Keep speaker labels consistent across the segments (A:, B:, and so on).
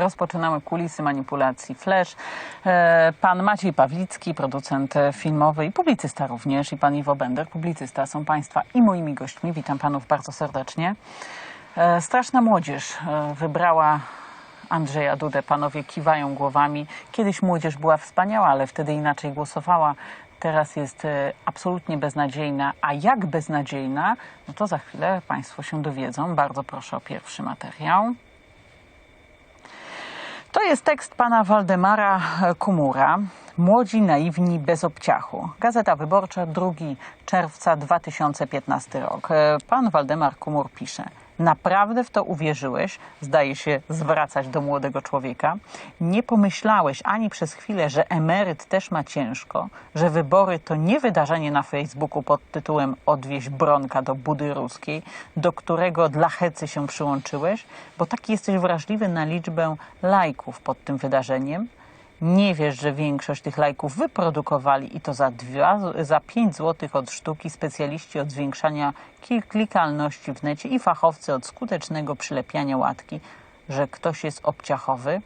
A: Rozpoczynamy kulisy manipulacji Flash. E, Pan Maciej Pawlicki, producent filmowy i publicysta również, i pan Iwo Bender, publicysta, są Państwa i moimi gośćmi. Witam Panów bardzo serdecznie. E, Straszna młodzież e, wybrała Andrzeja Dudę. Panowie kiwają głowami. Kiedyś młodzież była wspaniała, ale wtedy inaczej głosowała. Teraz jest absolutnie beznadziejna. A jak beznadziejna, no to za chwilę Państwo się dowiedzą. Bardzo proszę o pierwszy materiał. To jest tekst pana Waldemara Kumura. Młodzi, naiwni, bez obciachu. Gazeta Wyborcza, 2 czerwca 2015 rok. E, Pan Waldemar Kumur pisze. Naprawdę w to uwierzyłeś, zdaje się zwracać do młodego człowieka. Nie pomyślałeś ani przez chwilę, że emeryt też ma ciężko, że wybory to nie wydarzenie na Facebooku pod tytułem Odwieź Bronka do Budy Ruskiej, do którego dla hecy się przyłączyłeś, bo taki jesteś wrażliwy na liczbę lajków pod tym wydarzeniem. Nie wiesz, że większość tych lajków wyprodukowali i to za, dwa, za 5 zł od sztuki specjaliści od zwiększania klikalności w necie i fachowcy od skutecznego przylepiania łatki, że ktoś jest obciachowy.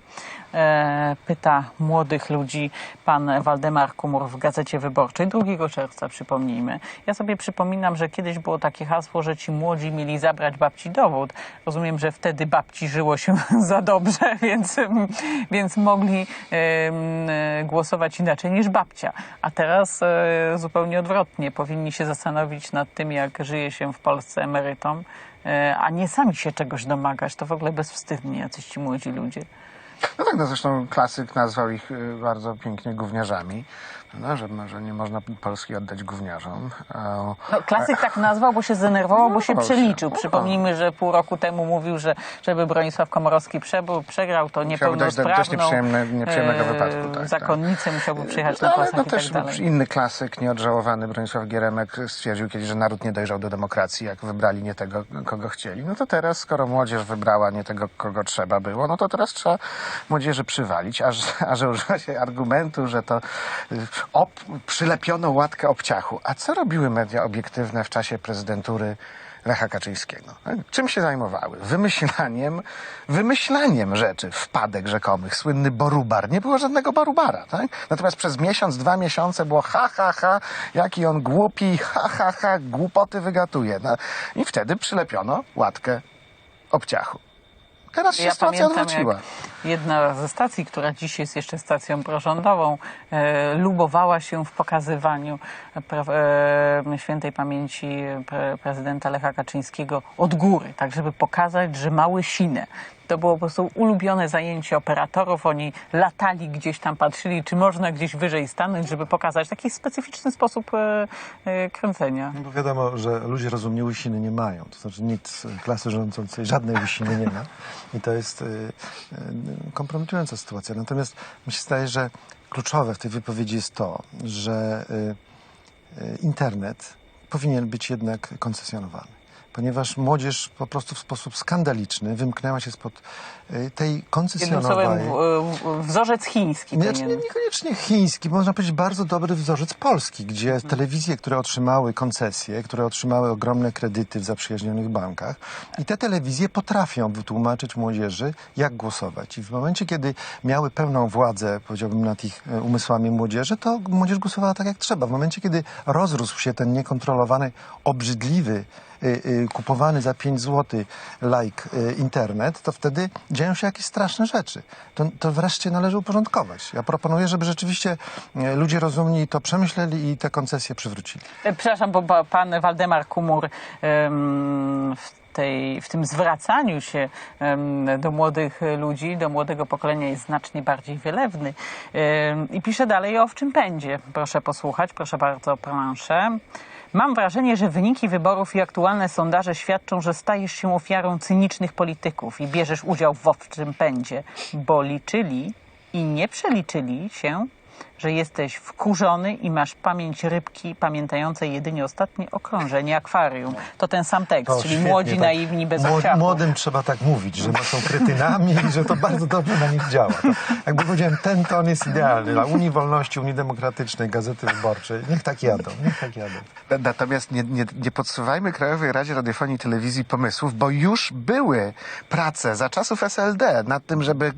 A: E, pyta młodych ludzi pan Waldemar Kumur w Gazecie Wyborczej 2 czerwca, przypomnijmy. Ja sobie przypominam, że kiedyś było takie hasło, że ci młodzi mieli zabrać babci dowód. Rozumiem, że wtedy babci żyło się za dobrze, więc, więc mogli głosować inaczej niż babcia. A teraz e, zupełnie odwrotnie. Powinni się zastanowić nad tym, jak żyje się w Polsce emerytom, e, a nie sami się czegoś domagać. To w ogóle bezwstydni jacyś ci młodzi ludzie.
B: No tak, no zresztą klasyk nazwał ich y, bardzo pięknie gówniarzami, no, że, że nie można Polski oddać gówniarzom.
A: No, klasyk tak nazwał, bo się zdenerwował, bo się
B: Zdenerwował się.
A: przeliczył.
B: No.
A: Przypomnijmy, że pół roku temu mówił, że żeby Bronisław Komorowski przebył, przegrał, to
B: do dość
A: niepełnosprawną
B: nieprzyjemne- nieprzyjemnego
A: e,
B: wypadku, tak, tak.
A: zakonnicę musiałby przyjechać
B: No,
A: na pasach
B: no
A: tak
B: też
A: dalej.
B: inny klasyk, nieodżałowany Bronisław Gieremek stwierdził kiedyś, że naród nie dojrzał do demokracji, jak wybrali nie tego, kogo chcieli. No to teraz, skoro młodzież wybrała nie tego, kogo trzeba było, no to teraz trzeba młodzieży przywalić, a a że używa się argumentu, że to y, przylepiono łatkę obciachu. A co robiły media obiektywne w czasie prezydentury Lecha Kaczyńskiego. Tak? Czym się zajmowały? Wymyślaniem, wymyślaniem rzeczy, wpadek rzekomych, słynny borubar. Nie było żadnego borubara, tak? Natomiast przez miesiąc, dwa miesiące było ha, ha, ha, jaki on głupi, ha, ha, ha, głupoty wygatuje. No, I wtedy przylepiono łatkę obciachu. Teraz się
A: Ja
B: sytuacja
A: pamiętam,
B: odwróciła.
A: jedna ze stacji, która dziś jest jeszcze stacją prorządową, e, lubowała się w pokazywaniu pra, e, świętej pamięci pre, prezydenta Lecha Kaczyńskiego od góry, tak żeby pokazać, że mały sinę. To było po prostu ulubione zajęcie operatorów. Oni latali gdzieś tam, patrzyli, czy można gdzieś wyżej stanąć, żeby pokazać taki specyficzny sposób e, e, kręcenia.
C: Bo wiadomo, że ludzie rozumnie łysiny nie mają. To znaczy nikt klasy rządzącej żadnej łysiny nie ma. I to jest y, kompromitująca sytuacja. Natomiast mi się zdaje, że kluczowe w tej wypowiedzi jest to, że internet powinien być jednak koncesjonowany. Ponieważ młodzież po prostu w sposób skandaliczny wymknęła się spod y, tej
A: w- wzorzec chiński.
C: Nie,
A: to
C: znaczy, nie, niekoniecznie chiński, można powiedzieć bardzo dobry wzorzec polski, gdzie telewizje, które otrzymały koncesje, które otrzymały ogromne kredyty w zaprzyjaźnionych bankach i te telewizje potrafią wytłumaczyć młodzieży, jak głosować. I w momencie, kiedy miały pełną władzę, powiedziałbym, nad ich e, umysłami młodzieży, to młodzież głosowała tak, jak trzeba. W momencie, kiedy rozrósł się ten niekontrolowany, obrzydliwy, kupowany za 5 zł like y, internet, to wtedy dzieją się jakieś straszne rzeczy. To, to wreszcie należy uporządkować. Ja proponuję, żeby rzeczywiście y, ludzie rozumni to przemyśleli i te koncesje przywrócili.
A: E, Przepraszam, bo pan Waldemar Kumur w, tej, w tym zwracaniu się do młodych ludzi, do młodego pokolenia jest znacznie bardziej wylewny. I pisze dalej o owczym pędzie. Proszę posłuchać, proszę bardzo, planszę. Mam wrażenie, że wyniki wyborów i aktualne sondaże świadczą, że stajesz się ofiarą cynicznych polityków i bierzesz udział w owczym pędzie, bo liczyli i nie przeliczyli się, że jesteś wkurzony i masz pamięć rybki pamiętającej jedynie ostatnie okrążenie akwarium. To ten sam tekst,
C: O,
A: czyli
C: świetnie,
A: młodzi,
C: tak.
A: naiwni, bez
C: Mło-. Młodym trzeba tak mówić, że są kretynami i że to bardzo dobrze na nich działa. To, jakby powiedziałem, ten ton jest idealny dla Unii Wolności, Unii Demokratycznej, Gazety Wyborczej. Niech tak jadą, niech tak jadą.
B: Natomiast nie, nie, nie podsuwajmy Krajowej Radzie Radiofonii i Telewizji pomysłów, bo już były prace za czasów SLD nad tym, żeby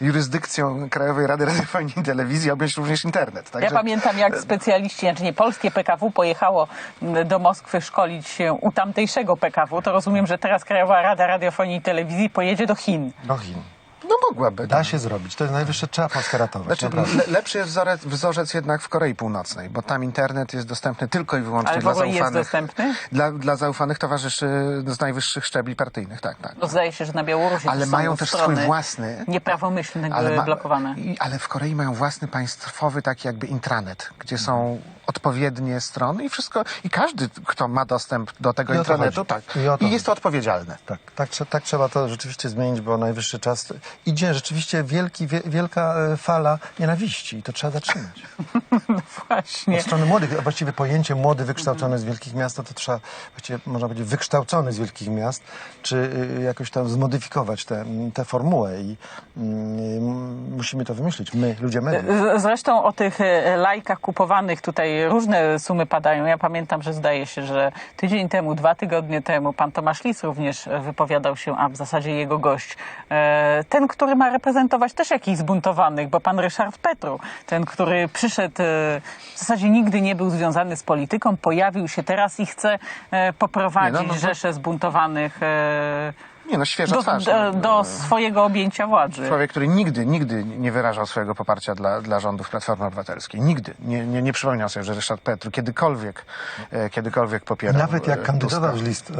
B: jurysdykcją Krajowej Rady Radiofonii i Telewizji objąć również internet.
A: Ja
B: Także
A: pamiętam, jak specjaliści, znaczy nie, polskie PKW pojechało m, do Moskwy szkolić się u tamtejszego PKW, to rozumiem, że teraz Krajowa Rada Radiofonii i Telewizji pojedzie do Chin.
C: Do Chin.
B: No mogłaby.
C: Da się zrobić. To jest najwyższe, trzeba Polskę ratować.
B: Znaczy,
C: naprawdę.
B: le, lepszy jest wzorzec, wzorzec jednak w Korei Północnej, bo tam internet jest dostępny tylko i wyłącznie
A: Ale w
B: dla
A: ogóle jest
B: zaufanych.
A: dostępny?
B: Dla, dla zaufanych towarzyszy z najwyższych szczebli partyjnych, tak, tak.
A: No zdaje się, że na Białorusi
B: Ale
A: są
B: mają też
A: strony
B: swój własny.
A: nieprawomyślne
B: Ale,
A: były
B: ma-
A: blokowane.
B: i- ale w Korei mają własny państwowy taki jakby intranet, gdzie są odpowiednie strony i wszystko, i każdy, kto ma dostęp do tego
C: I chodzi.
B: tak.
C: I
B: I jest to odpowiedzialne.
C: Tak, tak, tak trzeba to rzeczywiście zmienić, bo najwyższy czas idzie rzeczywiście wielki, wie, wielka e, fala nienawiści i to trzeba zatrzymać.
A: Właśnie.
C: Od strony młodych, a właściwie pojęcie młody wykształcony z wielkich miast, to, to trzeba właściwie można powiedzieć wykształcony z wielkich miast, czy y, jakoś tam zmodyfikować tę tę formułę i mm, musimy to wymyślić, my, ludzie mediów.
A: Zresztą o tych e, lajkach kupowanych tutaj różne sumy padają. Ja pamiętam, że zdaje się, że tydzień temu, dwa tygodnie temu pan Tomasz Lis również wypowiadał się, a w zasadzie jego gość, e, ten, który ma reprezentować też jakichś zbuntowanych, bo pan Ryszard Petru, ten, który przyszedł, e, w zasadzie nigdy nie był związany z polityką, pojawił się teraz i chce e, poprowadzić
B: Nie, no, no,
A: rzeszę zbuntowanych e,
B: Nie no, świeża
A: do,
B: twarz.
A: do,
B: no.
A: do swojego objęcia władzy.
B: Człowiek, który nigdy, nigdy nie wyrażał swojego poparcia dla, dla rządów Platformy Obywatelskiej. Nigdy. Nie, nie, nie przypomniał sobie, że Ryszard Petru kiedykolwiek, e, kiedykolwiek popierał
C: Nawet jak
B: e,
C: kandydował z list e,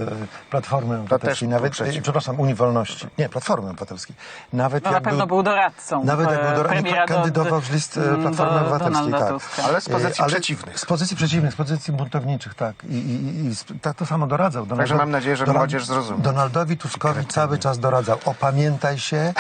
C: Platformy Obywatelskiej,
B: był
C: nawet,
B: przeciw.
C: przepraszam, Unii Wolności, nie, Platformy Obywatelskiej, nawet
A: No na
C: jak
A: pewno był doradcą.
C: Nawet jak był do, nie,
A: premiera do-
C: kandydował z list Platformy
A: do
C: Obywatelskiej, tak.
A: Tuska.
B: Ale z pozycji
C: ale
B: przeciwnych.
C: Z pozycji przeciwnych, z pozycji buntowniczych, tak. I, i, i tak to samo doradzał. Donaldo-
B: mam nadzieję, że młodzież zrozumie.
C: Donaldowi Tuskowi cały czas doradzał. Opamiętaj się,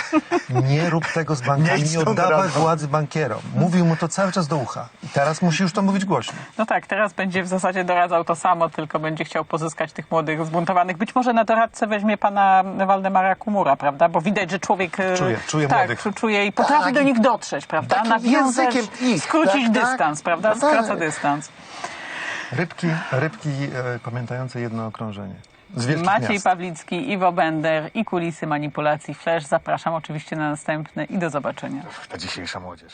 C: nie rób tego z bankami,
B: Nie
C: oddawaj władzy bankierom. Mówił mu to cały czas do ucha. I teraz musi już to mówić głośno.
A: No tak, teraz będzie w zasadzie doradzał to samo, tylko będzie chciał pozyskać tych młodych zbuntowanych. Być może na doradcę weźmie pana Waldemara Kumura, prawda? Bo widać, że człowiek e,
C: Czuje, czuje
A: tak,
C: młodych.
A: czu- czuje i potrafi
B: Tak,
A: do nich dotrzeć, prawda? Nawiązać,
B: językiem ich,
A: skrócić
B: tak, tak.
A: dystans, prawda?
B: No tak.
A: Skraca dystans.
C: Rybki, rybki e, pamiętające jedno okrążenie. Z wielkich
A: Maciej
C: miast.
A: Pawlicki, Iwo Bender i kulisy manipulacji Flash. Zapraszam oczywiście na następny i do zobaczenia.
B: Ta dzisiejsza młodzież.